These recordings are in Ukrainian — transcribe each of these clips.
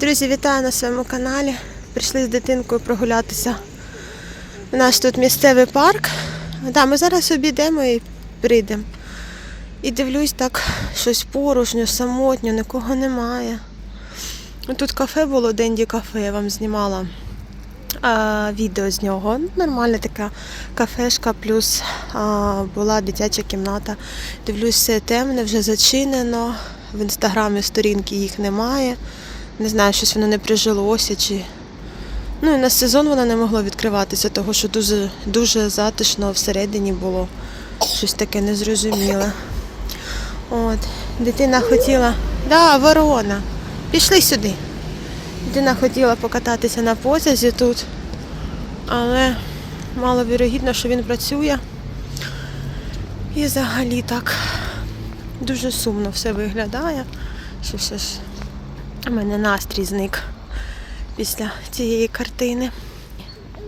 Друзі, вітаю на своєму каналі. Прийшли з дитинкою прогулятися. У нас тут місцевий парк. Да, ми зараз обійдемо і прийдемо. І дивлюсь так, щось порожньо, самотньо, нікого немає. Тут кафе було, Денді кафе, я вам знімала а, відео з нього. Нормальна така кафешка, плюс а, була дитяча кімната. Дивлюсь, все темне, вже зачинено. В інстаграмі сторінки їх немає. Не знаю, щось воно не прижилося чи. Ну і на сезон воно не могло відкриватися, тому що дуже, дуже затишно всередині було щось таке незрозуміле. От, дитина хотіла. Да, ворона. Пішли сюди. Дитина хотіла покататися на потязі тут, але маловірогідно, що він працює. І взагалі так дуже сумно все виглядає. Що все ж у мене настрій зник після цієї картини.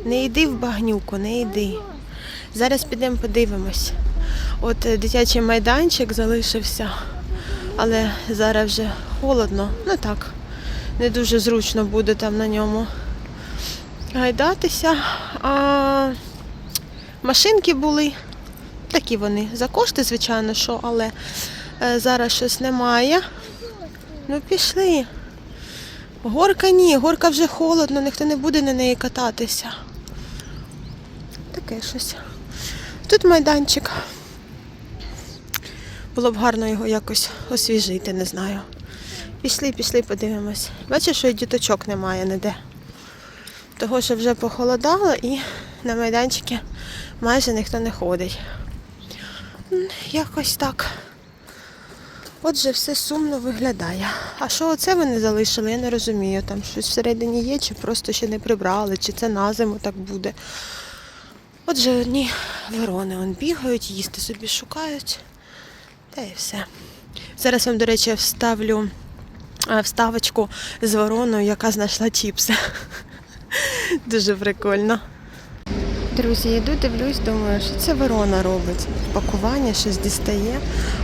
Не йди в багнюку, не йди. Зараз підемо подивимось. От дитячий майданчик залишився, але зараз вже холодно. Ну так, не дуже зручно буде там на ньому гайдатися. А машинки були. Такі вони. За кошти, звичайно, що, але е, зараз щось немає. Ну пішли. Горка ні, горка вже холодно, ніхто не буде на неї кататися. Таке щось. Тут майданчик. Було б гарно його якось освіжити, не знаю. Пішли, пішли, подивимось. Бачиш, що і діточок немає ніде. Того, що вже похолодало і на майданчики майже ніхто не ходить. Якось так. Отже, все сумно виглядає. А що оце вони залишили, я не розумію. Там щось всередині є, чи просто ще не прибрали, чи це на зиму так буде. Отже, одні ворони он бігають, їсти собі шукають. Та і все. Зараз вам, до речі, вставлю е, вставочку з вороною, яка знайшла чіпси. Дуже прикольно. Друзі, йду, дивлюсь, думаю, що це ворона робить. Пакування щось дістає,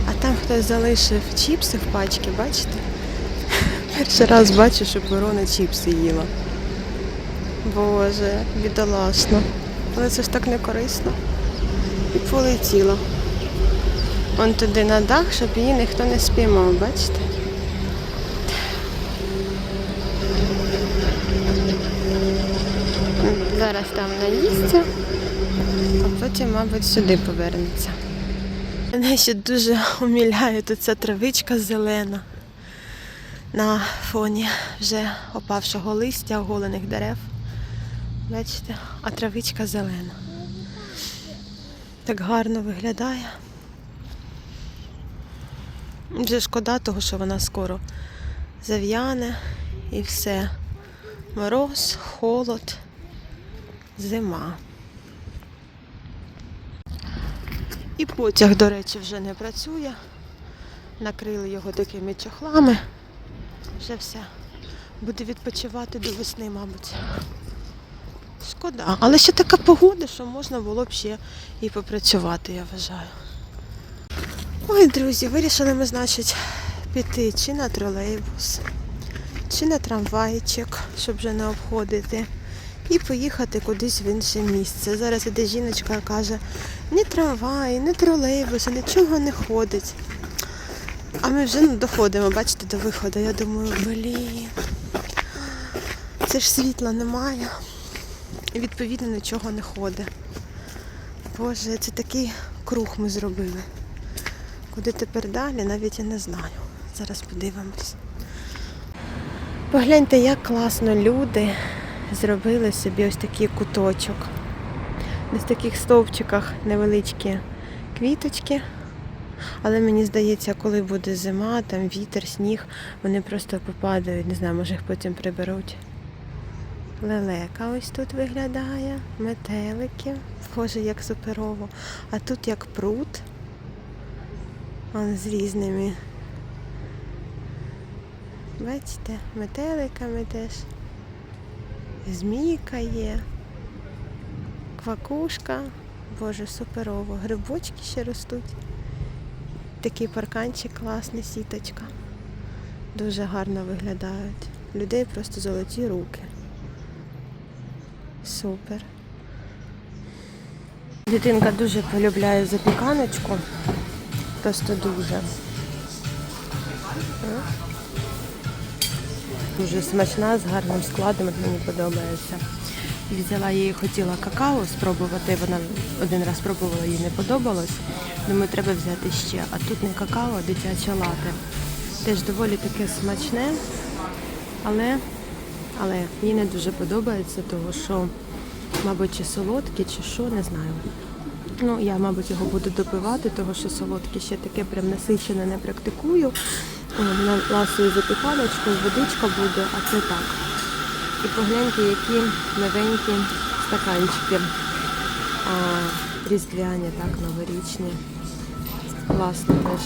а там хтось залишив чіпси в пачці, бачите? Перший раз бачу, щоб ворона чіпси їла. Боже, бідолашно. Але це ж так не корисно. І полетіла. Вон туди на дах, щоб її ніхто не спіймав, бачите? Зараз там наїсться, а потім, мабуть, сюди повернеться. Мене ще дуже уміляє тут ця травичка зелена на фоні вже опавшого листя, оголених дерев. Бачите, а травичка зелена. Так гарно виглядає. Вже шкода того, що вона скоро зав'яне і все. Мороз, холод, зима. І потяг, до речі, вже не працює. Накрили його такими чохлами. Вже все. Буде відпочивати до весни, мабуть. Шкода. Але ще така погода, що можна було б ще і попрацювати, я вважаю. Ой, друзі, вирішили ми, значить, піти чи на тролейбус, чи на трамвайчик, щоб вже не обходити, і поїхати кудись в інше місце. Зараз іде жіночка каже, ні трамвай, ні тролейбус, нічого не ходить. А ми вже ну, доходимо, бачите, до виходу. Я думаю, блін, це ж світла немає. І відповідно нічого не ходить. Боже, це такий круг ми зробили. Куди тепер далі, навіть я не знаю. Зараз подивимось. Погляньте, як класно люди зробили собі ось такий куточок. Десь таких стовпчиках невеличкі квіточки. Але мені здається, коли буде зима, там вітер, сніг, вони просто попадають, не знаю, може їх потім приберуть. Лелека ось тут виглядає, метелики, схоже як суперово. А тут як пруд. Он з різними. Бачите, метеликами теж. Змійка є. Квакушка. Боже, суперово. Грибочки ще ростуть. Такий парканчик класний, сіточка. Дуже гарно виглядають. людей просто золоті руки. Супер. Дитинка дуже полюбляє запіканочку. Просто дуже. Дуже смачна, з гарним складом, мені подобається. Взяла її, хотіла какао спробувати, вона один раз спробувала, їй не подобалось. Думаю, треба взяти ще. А тут не какао, а дитяче лате. Теж доволі таке смачне, але, але їй не дуже подобається, тому що, мабуть, чи солодке, чи що, не знаю. Ну, я, мабуть, його буду допивати, тому що солодке ще таке прям насичене не практикую. О, Вона ласує запіканочку, водичка буде, а це так. І погляньте, які новенькі стаканчики. А, різдвяні, так, новорічні. Класно теж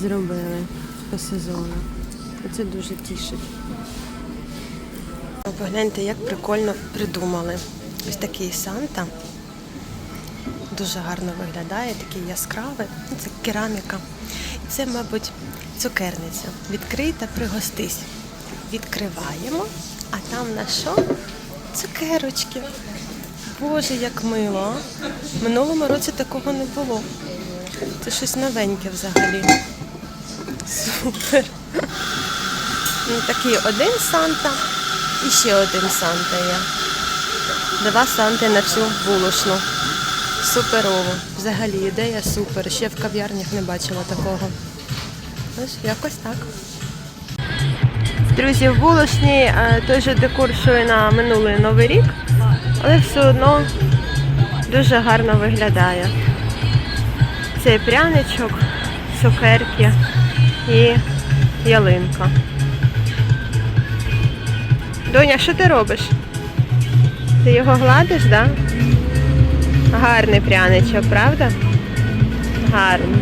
зробили по сезону. Це дуже тішить. Погляньте, як прикольно придумали. Ось такий Санта. Дуже гарно виглядає, такий яскравий. Це кераміка. Це, мабуть, цукерниця. Відкрий та пригостись. Відкриваємо, а там на що? Цукерочки. Боже, як мило. Минулому році такого не було. Це щось новеньке взагалі. Супер. Ну, такий один Санта і ще один Санта є. Два Санти на цю булочну. Суперово. Взагалі ідея супер. Ще в кав'ярнях не бачила такого. Ось якось так. Друзі, в булочні е, же декор, що і на минулий новий рік, але все одно дуже гарно виглядає. Це пряничок, цукерки і ялинка. Доня, що ти робиш? Ти його гладиш, так? Да? Гарний пряничок, правда? Гарний.